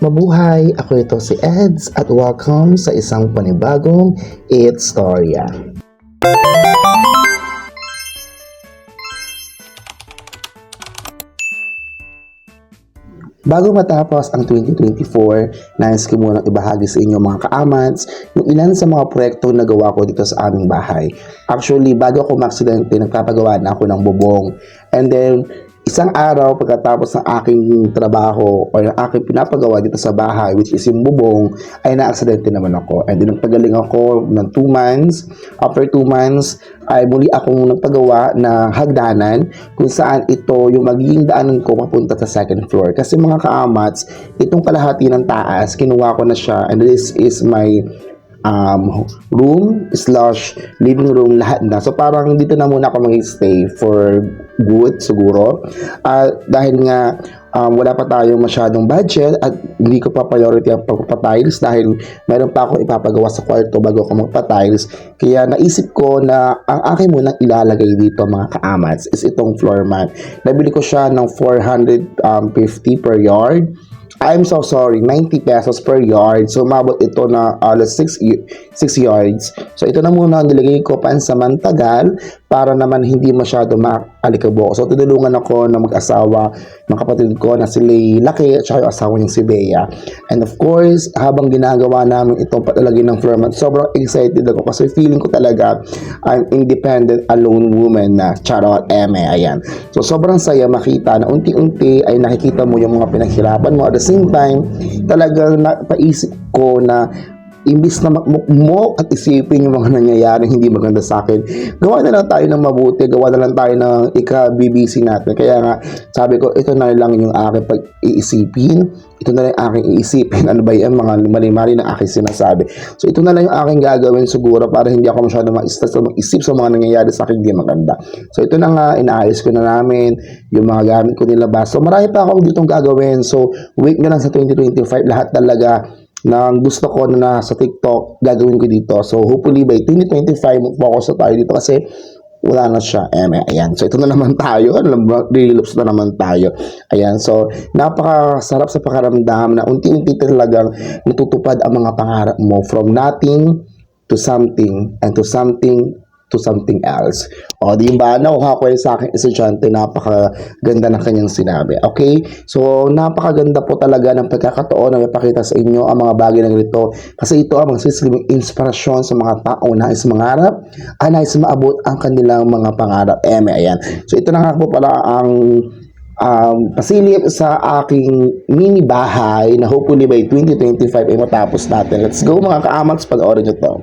Mabuhay! Ako ito si Eds at welcome sa isang panibagong It's Storya. Bago matapos ang 2024, nais ko munang ibahagi sa inyo mga kaamats yung ilan sa mga proyektong nagawa ko dito sa aming bahay. Actually, bago ako maksidente, nagpapagawa na ako ng bubong. And then, isang araw pagkatapos ng aking trabaho or ng aking pinapagawa dito sa bahay, which is yung bubong, ay na-aksidente naman ako. And then, nagpagaling ako ng 2 months. After 2 months, ay muli akong nagpagawa na hagdanan kung saan ito yung magiging daanan ko papunta sa second floor. Kasi mga kaamats, itong kalahati ng taas, kinuha ko na siya and this is my um, room slash living room lahat na. So parang dito na muna ako mag-stay for good siguro. Uh, dahil nga um, wala pa tayong masyadong budget at hindi ko pa priority ang pagpapatiles dahil meron pa ako ipapagawa sa kwarto bago ako magpatiles. Kaya naisip ko na ang akin munang ilalagay dito mga kaamats is itong floor mat. Nabili ko siya ng 450 per yard. I'm so sorry, 90 pesos per yard. So, mabot ito na alas 6, 6 yards. So, ito na muna ang nilagay ko pansamantagal para naman hindi masyado maalikabok. So, tinulungan ako ng mag-asawa ng kapatid ko na si Laki at saka yung asawa niyang si Bea. And of course, habang ginagawa namin itong patalagay ng floor mat, sobrang excited ako kasi feeling ko talaga I'm independent alone woman na charot eme. Ayan. So, sobrang saya makita na unti-unti ay nakikita mo yung mga pinaghirapan mo at the same time, talagang napaisip ko na imbis na magmukmok at isipin yung mga nangyayari hindi maganda sa akin, gawa na lang tayo ng mabuti, gawa na lang tayo ng ika-BBC natin. Kaya nga, sabi ko, ito na lang yung aking pag-iisipin, ito na lang yung aking iisipin, ano ba yan, mga mali-mali na aking sinasabi. So, ito na lang yung aking gagawin siguro para hindi ako masyado ma-stress o mag-isip sa mga nangyayari sa akin hindi maganda. So, ito na nga, inaayos ko na namin, yung mga gamit ko nilabas. So, marami pa ako ditong gagawin. So, wait nga lang sa 2025, lahat talaga na gusto ko na nasa TikTok gagawin ko dito. So hopefully by 2025 focus na tayo dito kasi wala na siya. Eme, ayan. So ito na naman tayo. Relapse na naman tayo. Ayan. So napakasarap sa pakaramdam na unti-unti talagang natutupad ang mga pangarap mo from nothing to something and to something to something else. O, di ba? Nakuha ko yun sa aking estudyante, napakaganda ng kanyang sinabi. Okay? So, napakaganda po talaga ng pagkakataon na mapakita sa inyo ang mga bagay ng ito. Kasi ito ang magsisilbing inspirasyon sa mga taong nais mangarap, ay nais maabot ang kanilang mga pangarap. Eme, ayan. So, ito na nga po pala ang um, pasilip sa aking mini bahay na hopefully by 2025 ay matapos natin. Let's go mga kaamats, pag-orin nyo to.